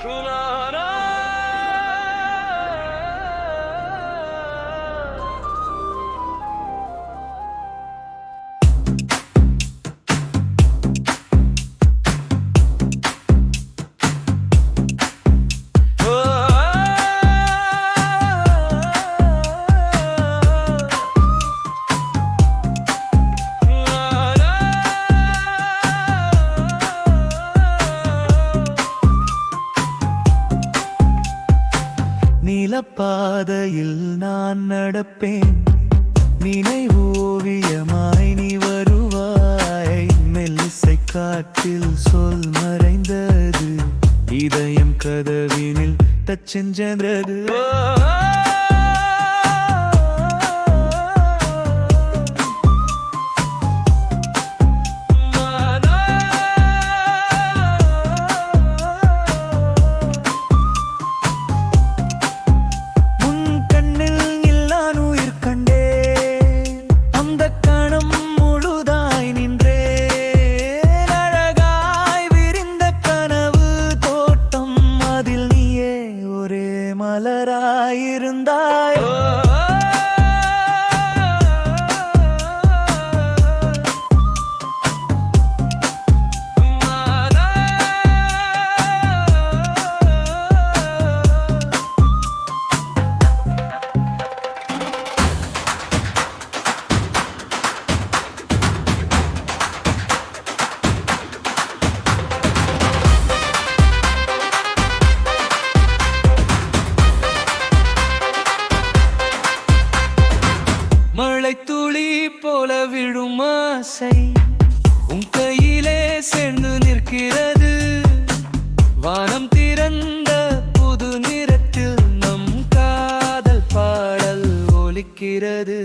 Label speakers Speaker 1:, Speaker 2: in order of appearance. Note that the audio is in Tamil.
Speaker 1: Króla நிலப்பாதையில் நான் நடப்பேன். நினைவு ஓவியமாய் நீ வருவாய். மெல்லிசை காற்றில் சொல் மறைந்தது. இதயம் கதவினில் தச்சென்றது அந்த கணம் முழுதாய் நின்றேன். அழகாய் விரிந்த கனவு தோட்டம் அதில் நீயே ஒரே மலராயிருந்தாய். விழும் ஆசை உன் கையிலே சென்று நிற்கிறது. வானம் திறந்த புது நிறத்தில் நம் காதல் பாடல் ஒலிக்கிறது.